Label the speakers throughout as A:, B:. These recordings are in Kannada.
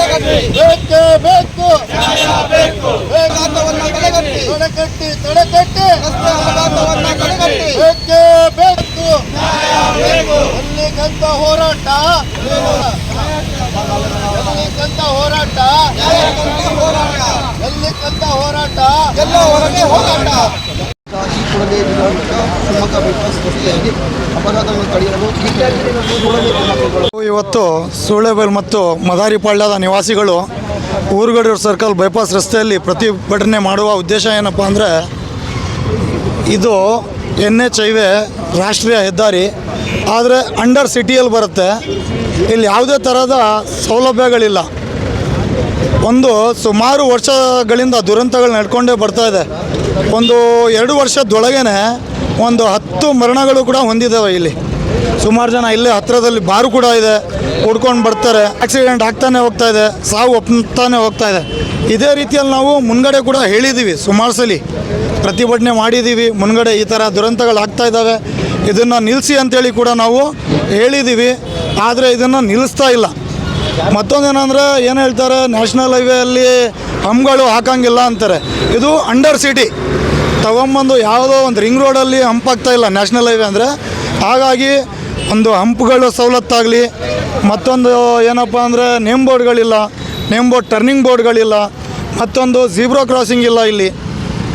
A: ಬೇಕೇ ಬೇಕು. ತಡೆಗಟ್ಟಿ. ತಡೆಗಟ್ಟಿ ಬೇಕೇ ಬೇಕು. ಎಲ್ಲಿಕಂತ ಹೋರಾಟ? ಎಲ್ಲಿಗಂತ ಹೋರಾಟ? ಎಲ್ಲಿಗಂತ ಹೋರಾಟ? ಎಲ್ಲ ಹೊರಗೆ ಹೋರಾಟ.
B: ಜಿಲ್ಲಾಡಳಿತ ಶಿವಮೊಗ್ಗ ಅಪಘಾತವನ್ನು ತಡೆಯಲು
C: ಇವತ್ತು ಸೂಳೆಬೈಲ್ ಮತ್ತು ಮದಾರಿಪಾಳ್ಯದ ನಿವಾಸಿಗಳು ಊರುಗಡೂರು ಸರ್ಕಲ್ ಬೈಪಾಸ್ ರಸ್ತೆಯಲ್ಲಿ ಪ್ರತಿಭಟನೆ ಮಾಡುವ ಉದ್ದೇಶ ಏನಪ್ಪ ಅಂದರೆ ಇದು ಎನ್ ಎಚ್ ಹೈವೇ ರಾಷ್ಟ್ರೀಯ ಹೆದ್ದಾರಿ. ಆದರೆ ಅಂಡರ್ ಸಿಟಿಯಲ್ಲಿ ಬರುತ್ತೆ. ಇಲ್ಲಿ ಯಾವುದೇ ಥರದ ಸೌಲಭ್ಯಗಳಿಲ್ಲ. ಒಂದು ಸುಮಾರು ವರ್ಷಗಳಿಂದ ದುರಂತಗಳು ನಡ್ಕೊಂಡೇ ಬರ್ತಾ ಇದೆ. ಒಂದು ಎರಡು ವರ್ಷದೊಳಗೇನೆ ಒಂದು ಹತ್ತು ಮರಣಗಳು ಕೂಡ ಹೊಂದಿದ್ದಾವೆ ಇಲ್ಲಿ. ಸುಮಾರು ಜನ ಇಲ್ಲೇ ಹತ್ತಿರದಲ್ಲಿ ಬಾರು ಕೂಡ ಇದೆ, ಹುಡ್ಕೊಂಡು ಬರ್ತಾರೆ ಆಕ್ಸಿಡೆಂಟ್ ಆಗ್ತಾನೆ ಹೋಗ್ತಾ ಇದೆ, ಸಾವು ಒಪ್ತಾನೆ ಹೋಗ್ತಾ ಇದೆ. ಇದೇ ರೀತಿಯಲ್ಲಿ ನಾವು ಮುನ್ಗಡೆ ಕೂಡ ಹೇಳಿದ್ದೀವಿ ಸುಮಾರು ಸಲ. ಪ್ರತಿಭಟನೆ ಮಾಡಿದ್ದೀವಿ ಮುನ್ಗಡೆ ಈ ಥರ ದುರಂತಗಳು ಆಗ್ತಾ ಇದ್ದಾವೆ ಇದನ್ನು ನಿಲ್ಲಿಸಿ ಅಂತೇಳಿ ಕೂಡ ನಾವು ಹೇಳಿದ್ದೀವಿ ಆದರೆ ಇದನ್ನು ನಿಲ್ಲಿಸ್ತಾ ಇಲ್ಲ. ಮತ್ತೊಂದೇನಂದ್ರೆ ಏನು ಹೇಳ್ತಾರೆ ನ್ಯಾಷನಲ್ ಹೈವೇಯಲ್ಲಿ ಹಂಪ್ಗಳು ಹಾಕಂಗಿಲ್ಲ ಅಂತಾರೆ. ಇದು ಅಂಡರ್ ಸಿಟಿ ತಗೊಂಬಂದು ಯಾವುದೋ ಒಂದು ರಿಂಗ್ ರೋಡಲ್ಲಿ ಹಂಪ್ ಆಗ್ತಾ ಇಲ್ಲ ನ್ಯಾಷನಲ್ ಹೈವೇ ಅಂದರೆ. ಹಾಗಾಗಿ ಒಂದು ಹಂಪ್ಗಳು ಸವಲತ್ತಾಗಲಿ. ಮತ್ತೊಂದು ಏನಪ್ಪ ಅಂದರೆ ನೇಮ್ ಬೋರ್ಡ್ಗಳಿಲ್ಲ ನೇಮ್ ಬೋರ್ಡ್ ಟರ್ನಿಂಗ್ ಬೋರ್ಡ್ಗಳಿಲ್ಲ ಮತ್ತೊಂದು ಜೀಬ್ರೋ ಕ್ರಾಸಿಂಗ್ ಇಲ್ಲ ಇಲ್ಲಿ.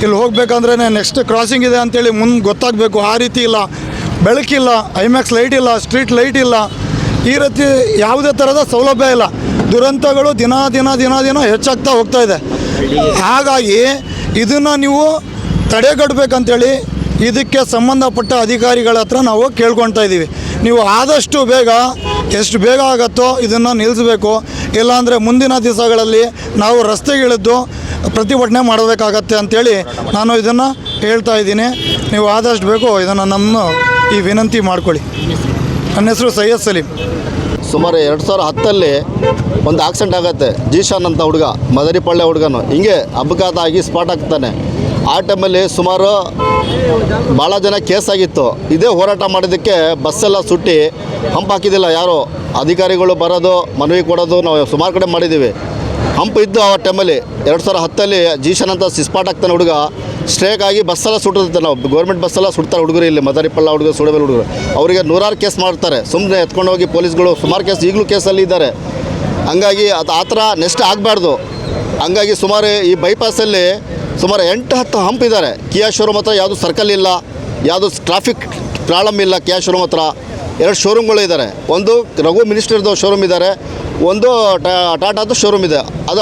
C: ಇಲ್ಲಿ ಹೋಗ್ಬೇಕಂದ್ರೆ ನೆಕ್ಸ್ಟ್ ಕ್ರಾಸಿಂಗ್ ಇದೆ ಅಂತೇಳಿ ಮುಂದೆ ಗೊತ್ತಾಗಬೇಕು. ಆ ರೀತಿ ಇಲ್ಲ. ಬೆಳಕಿಲ್ಲ. ಐಮ್ಯಾಕ್ಸ್ ಲೈಟ್ ಇಲ್ಲ. ಸ್ಟ್ರೀಟ್ ಲೈಟ್ ಇಲ್ಲ. ಈ ರೀತಿ ಯಾವುದೇ ಥರದ ಸೌಲಭ್ಯ ಇಲ್ಲ. ದುರಂತಗಳು ದಿನ ದಿನ ದಿನ ದಿನ ಹೆಚ್ಚಾಗ್ತಾ ಹೋಗ್ತಾ ಇದೆ. ಹಾಗಾಗಿ ಇದನ್ನು ನೀವು ತಡೆಗಟ್ಟಬೇಕಂತೇಳಿ ಇದಕ್ಕೆ ಸಂಬಂಧಪಟ್ಟ ಅಧಿಕಾರಿಗಳ ಹತ್ರ ನಾವು ಕೇಳ್ಕೊತಾ ಇದ್ದೀವಿ. ನೀವು ಆದಷ್ಟು ಬೇಗ, ಎಷ್ಟು ಬೇಗ ಆಗತ್ತೋ ಇದನ್ನು ನಿಲ್ಲಿಸಬೇಕು ಇಲ್ಲಾಂದರೆ ಮುಂದಿನ ದಿವಸಗಳಲ್ಲಿ ನಾವು ರಸ್ತೆಗಿಳಿದು ಪ್ರತಿಭಟನೆ ಮಾಡಬೇಕಾಗತ್ತೆ ಅಂಥೇಳಿ ನಾನು ಇದನ್ನು ಹೇಳ್ತಾ ಇದ್ದೀನಿ. ನೀವು ಆದಷ್ಟು ಬೇಕು ಇದನ್ನು ನಮ್ಮ ಈ ವಿನಂತಿ ಮಾಡ್ಕೊಳ್ಳಿ. ನನ್ನ ಹೆಸರು ಸೈಯದ್ ಸಲೀಂ.
D: ಸುಮಾರು ಎರಡು ಸಾವಿರ ಹತ್ತಲ್ಲಿ ಒಂದು ಆಕ್ಸಿಡೆಂಟ್ ಆಗುತ್ತೆ. ಜೀಶಾನ್ ಅಂತ ಹುಡುಗ ಮದರಿಪಳ್ಳೆ ಹುಡುಗನು. ಹಿಂಗೆ ಅಪಘಾತ ಆಗಿ ಸ್ಪಾಟ್ ಆಗ್ತಾನೆ ಆ ಟೈಮಲ್ಲಿ ಸುಮಾರು ಭಾಳ ಜನ ಕೇಸ್ ಆಗಿತ್ತು. ಇದೇ ಹೋರಾಟ ಮಾಡಿದ್ದಕ್ಕೆ ಬಸ್ಸೆಲ್ಲ ಸುಟ್ಟಿ ಹಂಪ್ ಹಾಕಿದ್ದಿಲ್ಲ ಯಾರು. ಅಧಿಕಾರಿಗಳು ಬರೋದು, ಮನವಿ ಕೊಡೋದು ನಾವು ಸುಮಾರು ಕಡೆ ಮಾಡಿದ್ದೀವಿ. ಹಂಪ್ ಇದ್ದು ಆ ಟೈಮಲ್ಲಿ ಎರಡು ಸಾವಿರ ಹತ್ತಲ್ಲಿ ಜೀಶನ್ ಅಂತ ಸ್ಪಾಟ್ ಆಗ್ತಾನೆ ಹುಡುಗ. ಸ್ಟ್ರೇಕ್ ಆಗಿ ಬಸ್ಸೆಲ್ಲ ಸುಟ್ಟಿರುತ್ತೆ ನಾವು. ಗೌರ್ಮೆಂಟ್ ಬಸ್ಸೆಲ್ಲ ಸುಡ್ತಾರೆ ಹುಡುಗರು ಇಲ್ಲಿ. ಮದರಿಪಳ್ಳ ಹುಡುಗರು ಸುಡಬೇಲ್ ಹುಡುಗರು. ಅವರಿಗೆ ನೂರಾರು ಕೇಸ್ ಮಾಡ್ತಾರೆ. ಸುಮ್ಮನೆ ಎತ್ಕೊಂಡು ಹೋಗಿ ಪೊಲೀಸ್ಗಳು ಸುಮಾರು ಕೇಸ್ ಈಗಲೂ ಕೇಸಲ್ಲಿ ಇದ್ದಾರೆ. ಹಂಗಾಗಿ ಅದು ಆ ಥರ ನೆಕ್ಸ್ಟ್ ಆಗಬಾರ್ದು. ಹಂಗಾಗಿ ಸುಮಾರು ಈ ಬೈಪಾಸಲ್ಲಿ ಸುಮಾರು ಎಂಟು ಹತ್ತು ಹಂಪ್ ಇದ್ದಾರೆ. ಕಿಯಾ ಶೋರೂಮ್ ಹತ್ರ ಯಾವುದು ಸರ್ಕಲ್ ಇಲ್ಲ, ಯಾವುದು ಟ್ರಾಫಿಕ್ ಪ್ರಾಬ್ಲಮ್ ಇಲ್ಲ ಕಿಯಾ ಶೋರೂಮ್ ಹತ್ರ. ಎರಡು ಶೋರೂಮ್ಗಳು ಇದ್ದಾರೆ. ಒಂದು ರಘು ಮಿನಿಸ್ಟರ್ದು ಶೋರೂಮ್ ಇದ್ದಾರೆ. ಒಂದು ಟಾಟಾದು ಶೋರೂಮ್ ಇದೆ. ಅದು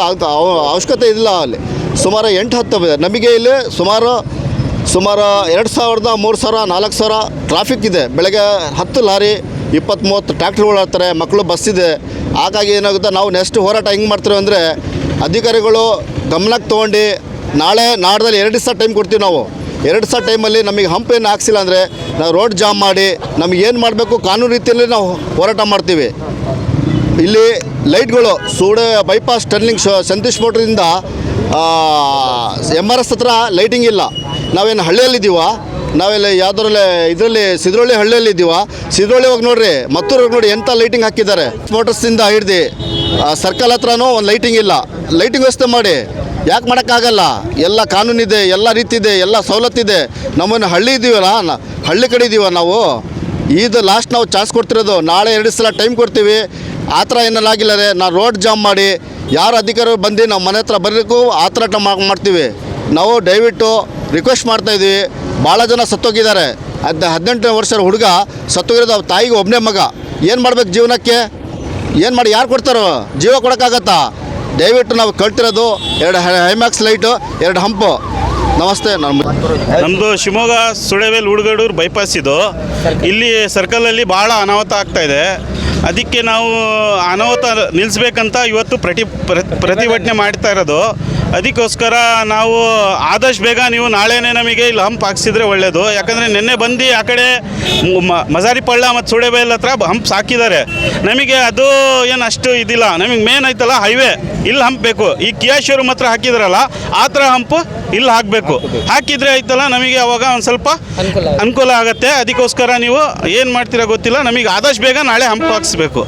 D: ಅವಶ್ಯಕತೆ ಇಲ್ಲ ಅಲ್ಲಿ. ಸುಮಾರು ಎಂಟು ಹತ್ತು ನಮಗೆ ಇಲ್ಲಿ ಸುಮಾರು ಸುಮಾರು ಎರಡು ಸಾವಿರದ ಮೂರು ಸಾವಿರ, ನಾಲ್ಕು ಸಾವಿರ ಟ್ರಾಫಿಕ್ ಇದೆ. ಬೆಳಗ್ಗೆ ಹತ್ತು ಲಾರಿ ಇಪ್ಪತ್ತು ಮೂವತ್ತು ಇರ್ತಾರೆ ಮಕ್ಕಳು ಬಸ್ ಇದೆ. ಹಾಗಾಗಿ ಏನಾಗುತ್ತೆ, ನಾವು ನೆಕ್ಸ್ಟ್ ಹೋರಾಟ ಹೆಂಗೆ ಮಾಡ್ತೀವಿ ಅಂದರೆ, ಅಧಿಕಾರಿಗಳು ಗಮನಕ್ಕೆ ತೊಗೊಂಡು ನಾಳೆ ನಾಡ್ದಲ್ಲಿ ಎರಡು ದಿವಸ ಟೈಮ್ ಕೊಡ್ತೀವಿ ನಾವು. ಎರಡು ದಿವಸ ಟೈಮಲ್ಲಿ ನಮಗೆ ಹಂಪ್ ಏನು ಹಾಕ್ಸಿಲ್ಲ ಅಂದರೆ, ನಾವು ರೋಡ್ ಜಾಮ್ ಮಾಡಿ, ನಮಗೆ ಏನು ಮಾಡಬೇಕು, ಕಾನೂನು ರೀತಿಯಲ್ಲಿ ನಾವು ಹೋರಾಟ ಮಾಡ್ತೀವಿ. ಇಲ್ಲಿ ಲೈಟ್ಗಳು ಸೂಡೆ ಬೈಪಾಸ್ ಟರ್ನಿಂಗ್ ಸಂತೀಶ್ ಮೋಟ್ರಿಂದ ಎಂ ಆರ್ ಎಸ್ ಹತ್ರ ಲೈಟಿಂಗ್ ಇಲ್ಲ. ನಾವೇನು ಹಳ್ಳಿಯಲ್ಲಿದ್ದೀವ? ನಾವೆಲ್ಲ ಯಾವ್ದ್ರಲ್ಲಿ, ಇದರಲ್ಲಿ ಸಿದ್ರೊಳ್ಳಿ ಹಳ್ಳಿಯಲ್ಲಿ ಇದ್ದೀವ ಸಿದ್ರೊಳ್ಳಿ ಹೋಗಿ ನೋಡ್ರಿ ಹೋಗಿ ನೋಡಿ ಎಂಥ ಲೈಟಿಂಗ್ ಹಾಕಿದ್ದಾರೆ. ಮೋಟರ್ಸಿಂದ ಹಿಡ್ದು ಸರ್ಕಲ್ ಹತ್ರನೂ ಒಂದು ಲೈಟಿಂಗ್ ಇಲ್ಲ. ಲೈಟಿಂಗ್ ವ್ಯವಸ್ಥೆ ಮಾಡಿ. ಯಾಕೆ ಮಾಡೋಕ್ಕಾಗಲ್ಲ? ಎಲ್ಲ ಕಾನೂನಿದೆ, ಎಲ್ಲ ರೀತಿ ಇದೆ ಎಲ್ಲ ಸವಲತ್ತಿದೆ. ನಮ್ಮನ್ನು ಹಳ್ಳಿ ಇದ್ದೀವಲ್ಲ ಹಳ್ಳಿ ಕಡೆ ಇದ್ದೀವ ನಾವು? ಇದು ಲಾಸ್ಟ್ ನಾವು ಚಾನ್ಸ್ ಕೊಡ್ತಿರೋದು, ನಾಳೆ ಎರಡು ಸಲ ಟೈಮ್ ಕೊಡ್ತೀವಿ. ಆ ಥರ ರೀ. ನಾವು ರೋಡ್ ಜಾಮ್ ಮಾಡಿ, ಯಾರು ಅಧಿಕಾರಿಗಳು ಬಂದು ನಮ್ಮ ಮನೆ ಹತ್ರ ಬರಬೇಕು ಆ ಥರ ಮಾಡ್ತೀವಿ. ನಾವು ದಯವಿಟ್ಟು ರಿಕ್ವೆಸ್ಟ್ ಮಾಡ್ತಾಯಿದ್ದೀವಿ ಭಾಳ ಜನ ಸತ್ತೋಗಿದ್ದಾರೆ. ಅದು ಹದಿನೆಂಟು ವರ್ಷದ ಹುಡುಗ ಸತ್ತೋಗಿರೋದು ಅವ್ರ ತಾಯಿಗೆ ಒಬ್ಬನೇ ಮಗ. ಏನು ಮಾಡ್ಬೇಕು ಜೀವನಕ್ಕೆ? ಏನು ಮಾಡಿ ಯಾರು ಕೊಡ್ತಾರೋ? ಜೀವ ಕೊಡೋಕ್ಕಾಗತ್ತಾ? ದಯವಿಟ್ಟು ನಾವು ಕಳ್ತಿರೋದು ಎರಡು ಹೈಮ್ಯಾಕ್ಸ್ ಲೈಟು, ಎರಡು ಹಂಪು. ನಮಸ್ತೆ ನಮ್ಮ
E: ನಮ್ಮದು ಶಿವಮೊಗ್ಗ ಸುಳೆವೇಲ್ ಹುಡುಗಡೂರು ಬೈಪಾಸ್ ಇದು. ಇಲ್ಲಿ ಸರ್ಕಲಲ್ಲಿ ಭಾಳ ಅನಾಹುತ ಆಗ್ತಾ ಇದೆ. ಅದಕ್ಕೆ ನಾವು ಅನಾಹುತ ನಿಲ್ಲಿಸ್ಬೇಕಂತ ಇವತ್ತು ಪ್ರತಿ ಪ್ರ- ಪ್ರತಿಭಟನೆ ಮಾಡ್ತಾ ಇರೋದು. ಅದಕ್ಕೋಸ್ಕರ ನಾವು ಆದಷ್ಟು ಬೇಗ ನೀವು ನಾಳೆನೇ ನಮಗೆ ಇಲ್ಲಿ ಹಂಪ್ ಹಾಕ್ಸಿದ್ರೆ ಒಳ್ಳೆಯದು ಯಾಕಂದರೆ ನಿನ್ನೆ ಬಂದು ಆ ಕಡೆ ಮಜಾರಿಪಳ್ಳ ಮತ್ತು ಸುಳೆಬೈಲ್ ಹತ್ರ ಹಂಪ್ಸ್ ಹಾಕಿದ್ದಾರೆ ನಮಗೆ ಅದು ಏನು ಅಷ್ಟು ಇದಿಲ್ಲ. ನಮಗೆ ಮೇನ್ ಐತಲ್ಲ ಹೈವೇ ಇಲ್ಲಿ ಹಂಪ್ ಬೇಕು. ಈ ಕಿಯಾ ಶೋರೂಮ್ ಹತ್ರ ಹಾಕಿದ್ರಲ್ಲ, ಆ ಥರ ಹಂಪ್ ಇಲ್ಲಿ ಹಾಕಬೇಕು. ಹಾಕಿದ್ರೆ ಐತಲ್ಲ ನಮಗೆ ಅವಾಗ ಒಂದು ಸ್ವಲ್ಪ ಅನುಕೂಲ ಆಗುತ್ತೆ. ಅದಕ್ಕೋಸ್ಕರ ನೀವು ಏನು ಮಾಡ್ತೀರಾ ಗೊತ್ತಿಲ್ಲ. ನಮಗೆ ಆದಷ್ಟು ಬೇಗ ನಾಳೆ ಹಂಪ್ ಹಾಕ್ಸ್ಬೇಕು.